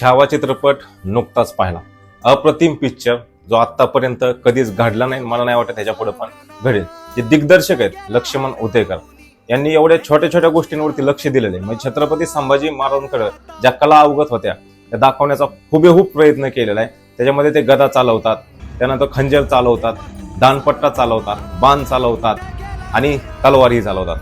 छावा चित्रपट नुकताच पाहिला. अप्रतिम पिक्चर जो आतापर्यंत कधीच घडला नाही मला नाही वाटत त्याच्या पुढे पण घडेल. जे दिग्दर्शक आहेत लक्ष्मण उतेकर यांनी एवढ्या छोट्या छोट्या गोष्टींवरती लक्ष दिलेले म्हणजे छत्रपती संभाजी महाराजांकडे ज्या कला अवगत होत्या त्या दाखवण्याचा हुबेहूब प्रयत्न केलेला आहे. त्याच्यामध्ये ते गदा चालवतात त्यानंतर खंजर चालवतात दानपट्टा चालवतात बाण चालवतात आणि तलवारही चालवतात.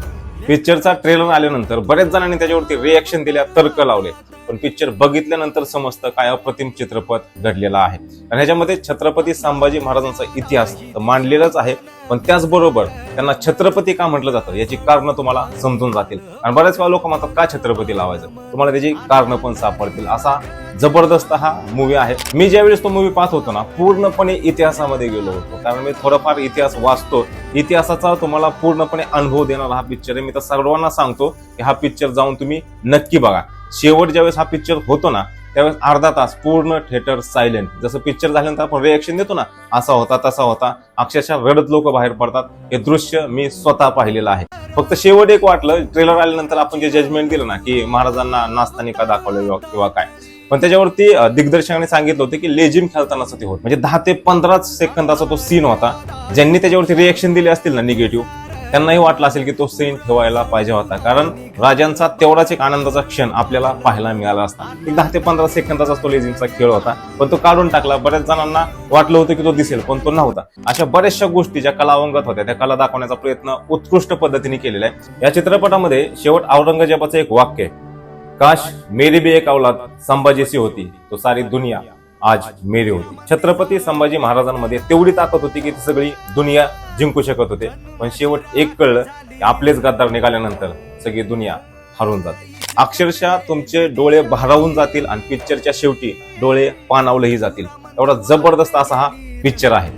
पिक्चरचा ट्रेलर आल्यानंतर बरेच जणांनी त्याच्यावरती रिॲक्शन दिल्या तर्क लावले. पण पिक्चर बघितल्यानंतर समजतं काय अप्रतिम चित्रपट घडलेला आहे. आणि ह्याच्यामध्ये छत्रपती संभाजी महाराजांचा इतिहास तर मांडलेलाच आहे पण त्याचबरोबर त्यांना छत्रपती का म्हटलं जातं याची कारणं तुम्हाला समजून जातील. आणि बऱ्याच वेळा लोक म्हणतात का छत्रपती लावायचं? तुम्हाला त्याची कारणं पण सापडतील. असा जबरदस्त हा मूवी आहे. मी ज्यावेळेस तो मूवी पाहत होतो ना पूर्णपणे इतिहासामध्ये गेलो होतो. कारण मी थोडंफार इतिहास वाचतो. इतिहासाचा तुम्हाला पूर्णपणे अनुभव देणारा हा पिक्चर आहे. मी तर सर्वांना सांगतो की हा पिक्चर जाऊन तुम्ही नक्की बघा. शेवट ज्यावेळेस हा पिक्चर होतो ना त्यावेळेस अर्धा तास पूर्ण थिएटर सायलेंट जसं पिक्चर झाल्यानंतर आपण रिएक्शन देतो ना असा होता तसा होता. अक्षरशः रडत लोक बाहेर पडतात. हे दृश्य मी स्वतः पाहिलेलं आहे. फक्त शेवट एक वाटलं ट्रेलर आल्यानंतर आपण जे जजमेंट दिलं ना की महाराजांना नाचताना का दाखवलं किंवा काय. पण त्याच्यावरती दिग्दर्शकाने सांगितलं होतं की लेजिम खेळताना ते होत. म्हणजे दहा ते पंधराच सेकंदाचा तो सीन होता. ज्यांनी त्याच्यावरती रिएक्शन दिले असतील ना निगेटिव्ह त्यांनाही वाटलं असेल की तो सीन ठेवायला पाहिजे होता. कारण राजांचा तेवढाच एक आनंदाचा क्षण आपल्याला पाहायला मिळाला असता. एक दहा ते पंधरा सेकंदाचा तो लेझिमचा खेळ होता पण तो काढून टाकला. बऱ्याच जणांना वाटलं होतं की तो दिसेल पण तो नव्हता. अशा बऱ्याचशा गोष्टी ज्या कलावंगत होत्या त्या कला दाखवण्याचा प्रयत्न उत्कृष्ट पद्धतीने केलेला आहे. या चित्रपटामध्ये शेवट औरंगजेबाचं एक वाक्य आहे. काश मेरी बी एक औलाद संभाजीची होती तो सारी दुनिया आज मेरे होती. छत्रपती संभाजी महाराजांमध्ये तेवढी ताकद होती की ती सगळी दुनिया जिंकू शकत होते. पण शेवट एक कळलं की आपलेच गद्दार निघाल्यानंतर सगळी दुनिया हरून जाते. अक्षरशः तुमचे डोळे भारावून जातील आणि पिक्चरच्या शेवटी डोळे पाणावलेही जातील. एवढा जबरदस्त असा हा पिक्चर आहे.